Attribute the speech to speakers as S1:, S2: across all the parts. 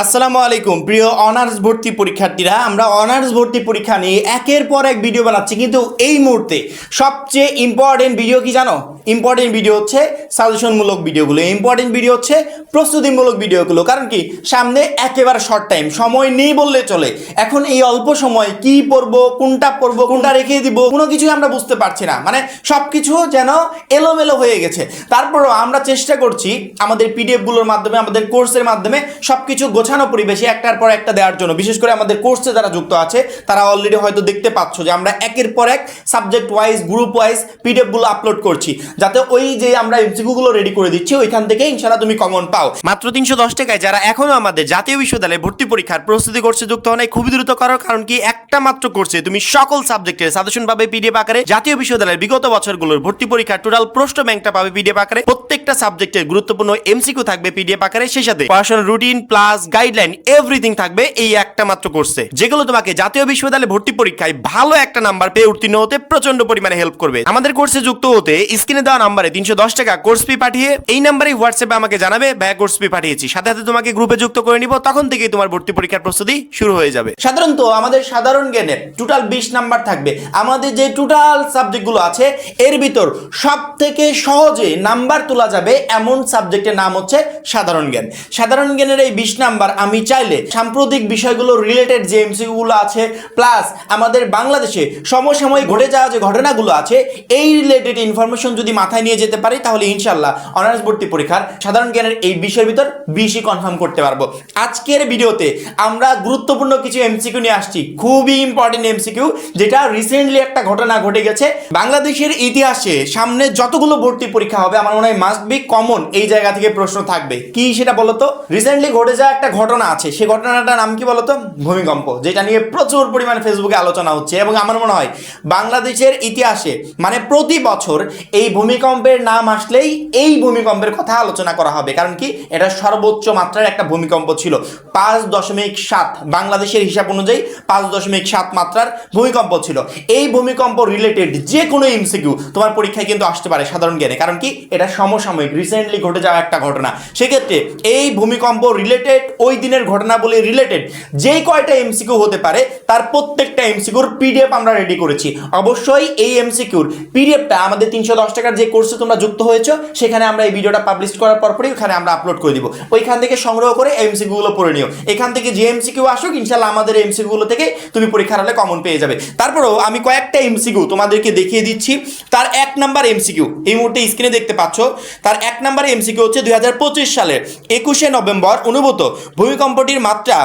S1: আসসালামু আলাইকুম, প্রিয় অনার্স ভর্তি পরীক্ষার্থীরা। আমরা অনার্স ভর্তি পরীক্ষা নিয়ে একের পর এক ভিডিও বানাচ্ছি, কিন্তু এই মুহূর্তে সবচেয়ে ইম্পর্টেন্ট ভিডিও কি জানো? ইম্পর্টেন্ট ভিডিও হচ্ছে সাজেশনমূলক ভিডিওগুলো ইম্পর্টেন্ট ভিডিও হচ্ছে প্রস্তুতিমূলক ভিডিওগুলো কারণ কি? সামনে একেবারে শর্ট টাইম সময় নেই বললে চলে। এখন এই অল্প সময় কি পড়ব কোনটা পড়ব কোনটা রেখে দিব, কোনো কিছুই আমরা বুঝতে পারছি না। মানে সব কিছু যেন এলোমেলো হয়ে গেছে। তারপরও আমরা চেষ্টা করছি আমাদের পিডিএফগুলোর মাধ্যমে, আমাদের কোর্সের মাধ্যমে সব কিছু গোছানো পরিবেশে একটার পর একটা দেওয়ার জন্য। বিশেষ করে আমাদের কোর্সে যারা যুক্ত আছে, তারা অলরেডি হয়তো দেখতে পাচ্ছ যে আমরা একের পর এক সাবজেক্ট ওয়াইজ গ্রুপ ওয়াইজ পিডিএফগুলো আপলোড করছি। যাতে ওই যে আমরা এমসিকিউগুলো রেডি করে দিচ্ছি, ওইখান থেকে ইনশাআল্লাহ তুমি কমন পাও। মাত্র তিনশো দশ টাকায় যারা এখনও আমাদের জাতীয় বিশ্ববিদ্যালয়ে ভর্তি পরীক্ষার প্রস্তুতি কোর্সে যুক্ত হয় খুবই দ্রুত করো, কারণ কি একটা মাত্র কোর্সে তুমি সকল সাবজেক্টের সাজেশন পাবে পিডিএফ আকারে। জাতীয় বিশ্ববিদ্যালয়ের বিগত বছরগুলোর ভর্তি পরীক্ষার টোটাল প্রশ্ন ব্যাংকটা পাবে পিডিএফ আকারে। প্রত্যেকটা সাবজেক্টের গুরুত্বপূর্ণ এমসিকিউ থাকবে পিডিএফ আকারে। সেই সাথে পড়াশোনার রুটিন প্লাস গাইডলাইন এভরিথিং থাকবে এই একটা মাত্র কোর্সে যেগুলো তোমাকে জাতীয় বিশ্ববিদ্যালয়ে ভর্তি পরীক্ষায় ভালো একটা নাম্বার পেয়ে উত্তীর্ণ হতে প্রচণ্ড পরিমাণে হেল্প করবে। আমাদের কোর্সে যুক্ত হতে স্ক্রিনে দেওয়া নাম্বারে। তিনশো দশ টাকা কোর্স ফি পাঠিয়ে এই নাম্বারে হোয়াটসঅ্যাপে আমাকে জানাবে ভাইয়া কোর্স ফি পাঠিয়েছি। সাথে সাথে তোমাকে গ্রুপে যুক্ত করে নিব, তখন থেকেই তোমার ভর্তি পরীক্ষার প্রস্তুতি শুরু হয়ে যাবে। সাধারণত আমাদের সাধারণ জ্ঞানের টোটাল বিশ নাম্বার থাকবে। আমাদের যে টোটাল সাবজেক্টগুলো আছে, এর ভিতর সব থেকে সহজে নাম্বার তোলা যাবে এমন সাবজেক্টের নাম হচ্ছে সাধারণ জ্ঞান। সাধারণ জ্ঞানের এই বিশ নাম্বার আমি চাইলে সাম্প্রতিক বিষয়গুলো রিলেটেড যে এমসিগুলো আছে প্লাস আমাদের বাংলাদেশে সমসাময়িক ঘটে যাওয়া যে ঘটনাগুলো আছে, এই রিলেটেড ইনফরমেশন যদি মাথায় নিয়ে যেতে পারি, তাহলে ইনশাল্লাহ অনার্স ভর্তি পরীক্ষার সাধারণ জ্ঞানের এই বিষয়ের ভিতর বিশই কনফার্ম করতে পারব। আজকের ভিডিওতে আমরা গুরুত্বপূর্ণ কিছু এমসিকিউ নিয়ে আসছি। খুবই ইম্পর্টেন্ট এমসিকিউ যেটা রিসেন্টলি একটা ঘটনা ঘটে গেছে। বাংলাদেশের ইতিহাসে সামনে যতগুলো ভর্তি পরীক্ষা হবে, আমার মনে হয় মাস্ট বি কমন এই জায়গা থেকে প্রশ্ন থাকবে। কি সেটা বলতো রিসেন্টলি ঘটে যাওয়া একটা ঘটনা আছে। সেই ঘটনাটার নাম কি বলতো ভূমিকম্প, যেটা নিয়ে প্রচুর পরিমাণে ফেসবুকে আলোচনা হচ্ছে এবং আমার মনে হয় বাংলাদেশের ইতিহাসে মানে প্রতি বছর এই ভূমিকম্পের নাম আসলেই এই ভূমিকম্পের কথা আলোচনা করা হবে। কারণ কি? এটা সর্বোচ্চ মাত্রার একটা ভূমিকম্প ছিল। পাঁচ দশমিক সাত, বাংলাদেশের হিসাব অনুযায়ী পাঁচ দশমিক সাত মাত্রার ভূমিকম্প ছিল। এই ভূমিকম্প রিলেটেড যে কোনো এমসিকিউ তোমার পরীক্ষায় কিন্তু আসতে পারে সাধারণ জ্ঞানে। কারণ কি? এটা সমসাময়িক রিসেন্টলি ঘটে যাওয়া একটা ঘটনা। সেক্ষেত্রে এই ভূমিকম্প রিলেটেড ওই দিনের ঘটনা বলে রিলেটেড যেই কয়টা এমসিকিউ হতে পারে, তার প্রত্যেকটা এমসিকিউর পিডিএফ আমরা রেডি করেছি। অবশ্যই এই এমসিকিউর পিডিএফটা আমাদের তিনশো দশ টাকার যে কোর্সে তোমরা যুক্ত হয়েছো, সেখানে আমরা এই ভিডিওটা পাবলিশ করার পরপরই ওখানে আমরা আপলোড করে দিব। ওইখান থেকে সংগ্রহ করে এমসিকিউগুলো পড়ে নিও। এখান থেকে যে এমসিকিউ আসুক ইনশাল্লাহ আমাদের এমসিকিউগুলো থেকে তুমি পরীক্ষার হলে কমন পেয়ে যাবে। তারপরেও আমি কয়েকটা এমসিকিউ তোমাদেরকে দেখিয়ে দিচ্ছি। তার এক নাম্বার এমসিকিউ এই মুহূর্তে স্ক্রিনে দেখতে পাচ্ছ, তার এক নাম্বার এমসিকিউ হচ্ছে দুই হাজার পঁচিশ সালের একুশে নভেম্বর অনুভূত। ভূমিকম্পটির মাত্রা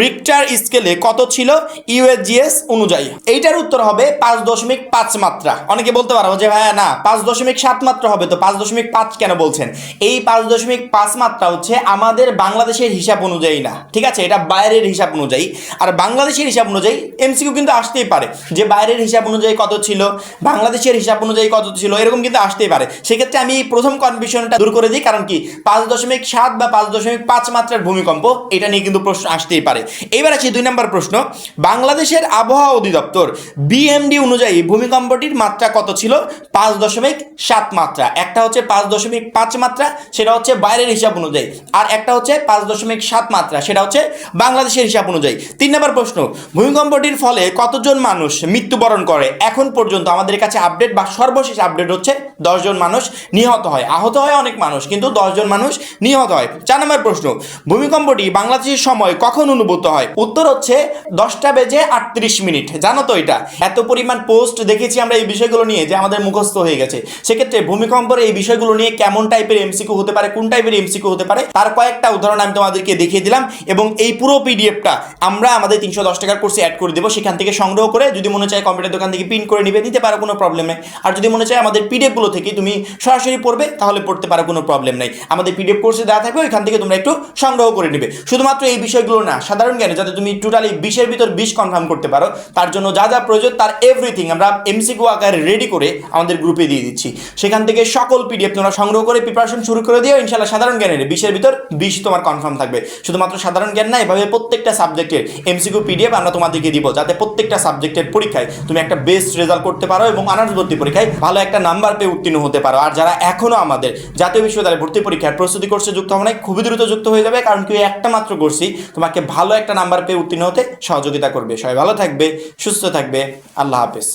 S1: রিক্টার স্কেলে কত ছিল? ইউএসজিএস অনুযায়ী। এইটার উত্তর হবে পাঁচ দশমিক পাঁচ মাত্রা। অনেকে বলতে পারো যে, ভাইয়া, না, পাঁচ দশমিক সাত মাত্রা হবে, তো পাঁচ দশমিক পাঁচ কেন বলছেন? এই পাঁচ দশমিক পাঁচ মাত্রা হচ্ছে আমাদের বাংলাদেশের হিসাব অনুযায়ী না, ঠিক আছে? এটা বাইরের হিসাব অনুযায়ী। আর বাংলাদেশের হিসাব অনুযায়ী এমসিকিউ কিন্তু আসতেই পারে, যে বাইরের হিসাব অনুযায়ী কত ছিল, বাংলাদেশের হিসাব অনুযায়ী কত ছিল, এরকম কিন্তু আসতেই পারে। সেক্ষেত্রে আমি প্রথম কনফিউশনটা দূর করে দিই, কারণ কি? পাঁচ দশমিক সাত বা পাঁচ দশমিক পাঁচ মাত্রার ভূমিকম্প, এটা নিয়ে কিন্তু প্রশ্ন আসতেই পারে। এবার আছে দুই নম্বর প্রশ্ন। বাংলাদেশের আবহাওয়া অধিদপ্তর বিএমডি অনুযায়ী ভূমিকম্পটির মাত্রা কত ছিল? পাঁচ দশমিক সাত মাত্রা। একটা হচ্ছে পাঁচ দশমিক পাঁচ মাত্রা, সেটা হচ্ছে বাইরের হিসাব অনুযায়ী। আর একটা হচ্ছে পাঁচ দশমিক সাত মাত্রা, সেটা হচ্ছে বাংলাদেশের হিসাব অনুযায়ী। তিন নম্বর প্রশ্ন, ভূমিকম্পটির ফলে কতজন মানুষ মৃত্যুবরণ করে? এখন পর্যন্ত আমাদের কাছে আপডেট বা সর্বশেষ আপডেট হচ্ছে দশজন মানুষ নিহত হয়। আহত হয় অনেক মানুষ, কিন্তু দশজন মানুষ নিহত হয়। চার নম্বর প্রশ্ন, ভূমিকম্পটি বাংলাদেশের সময় কখন অনুভূত হয়? উত্তর হচ্ছে দশটা বেজে আটত্রিশ মিনিট। জানো তো এটা? এত পরিমাণ পোস্ট দেখেছি আমরা এই বিষয়গুলো নিয়ে যে আমাদের মুখস্থ হয়ে গেছে। সেক্ষেত্রে ভূমিকম্পের এই বিষয়গুলো নিয়ে কেমন টাইপের এমসিকিউ হতে পারে, কোন টাইপের এমসিকিউ হতে পারে, তার কয়েকটা উদাহরণ আমি তোমাদেরকে দেখিয়ে দিলাম এবং এই পুরো পিডিএফটা আমরা আমাদের তিনশো দশ টাকার কোর্সে অ্যাড করে দেবো। সেখান থেকে সংগ্রহ করে যদি মনে চায় কম্পিউটার দোকান থেকে প্রিন্ট করে নিবে, নিতে পারো কোনো প্রবলেম নেই। আর যদি মনে চায় আমাদের পিডিএফগুলো থেকে তুমি সরাসরি পড়বে, তাহলে পড়তে পারো কোনো প্রবলেম নেই। আমাদের পিডিএফ কোর্সে দেওয়া থাকবে, ওইখান থেকে তোমরা একটু সংগ্রহ করে নেবে। শুধুমাত্র এই বিষয়গুলো না, সাধারণ জ্ঞানে যাতে তুমি টোটালি বিশের ভিতর বিশ কনফার্ম করতে পারো, তার জন্য যা যা প্রয়োজন, তার এভরিথিং আমরা এমসিকিউ আকারে রেডি করে আমাদের গ্রুপে দিয়ে দিচ্ছি। সেখান থেকে সকল পিডিএফ তোমরা সংগ্রহ করে প্রিপারেশন শুরু করে দিও ইনশাল্লাহ সাধারণ জ্ঞানের বিশের ভিতর বিশ তোমার কনফার্ম থাকবে। শুধুমাত্র সাধারণ জ্ঞান না, এভাবে প্রত্যেকটা সাবজেক্টের এমসিকিউ পিডিএফ আমরা তোমাদেরকে দিব, যাতে প্রত্যেকটা সাবজেক্টের পরীক্ষায় তুমি একটা বেস্ট রেজাল্ট করতে পারো এবং অনার্স ভর্তি পরীক্ষায় ভালো একটা নাম্বার পেয়ে উত্তীর্ণ হতে পারো। আর যারা এখনও আমাদের জাতীয় বিশ্ববিদ্যালয়ে ভর্তি পরীক্ষার প্রস্তুতি কোর্সে যুক্ত হবে না খুবই দ্রুত যুক্ত হয়ে যাবে, কারণ কি একটা মাত্র কোর্সই তোমাকে ভালো একটা নাম্বার পেয়ে উত্তীর্ণ হতে সহযোগিতা করবে। সবাই ভালো থাকবে, সুস্থ থাকবে, আল্লাহ হাফেজ।